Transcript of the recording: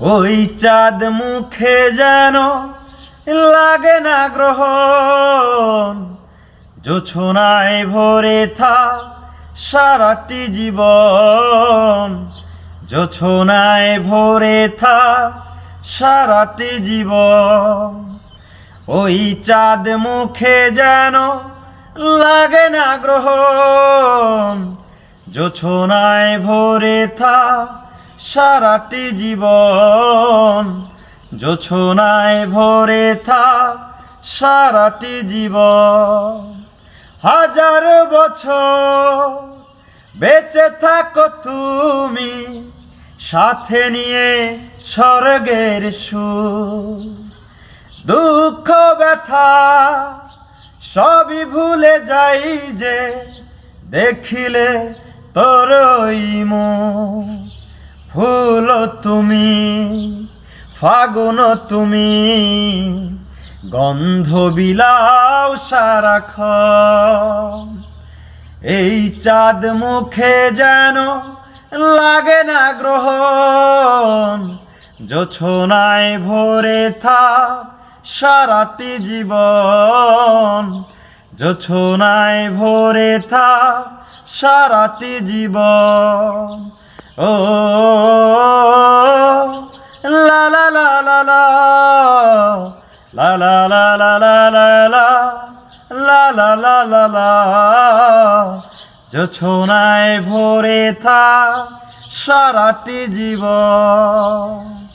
ওই চাঁদ মুখে যেন লাগে না গ্রহণ। জোছনায় ভরে থা সারাটি জীবন। জোছনায় ভরে থা সারাটি জীবন। ওই চাঁদ মুখে যেন লাগে না গ্রহণ। জোছনায় ভরে থা সারাটি জীবন, জোছনায় ভরে থা সারাটি জীবন হাজার বছর বেঁচে থাকো তুমি, সাথে নিয়ে স্বর্গের সুর দুঃখ, ব্যথা সবই ভুলে যাই যে দেখিলে তোর ওই মুখ। ফুল তুমি, ফাগুন তুমি, গন্ধ বিলাও সারাক্ষণ। এই চাঁদ মুখে যেন লাগে না গ্রহণ, জোছনায় ভরে থা সারাটি জীবন। জোছনায় ভরে থা সারাটি জীবন। লা লা লা লা লা লা লা লা লা লা লা লা লা লা লা লা লা ভরে থা সারাটি জীবন।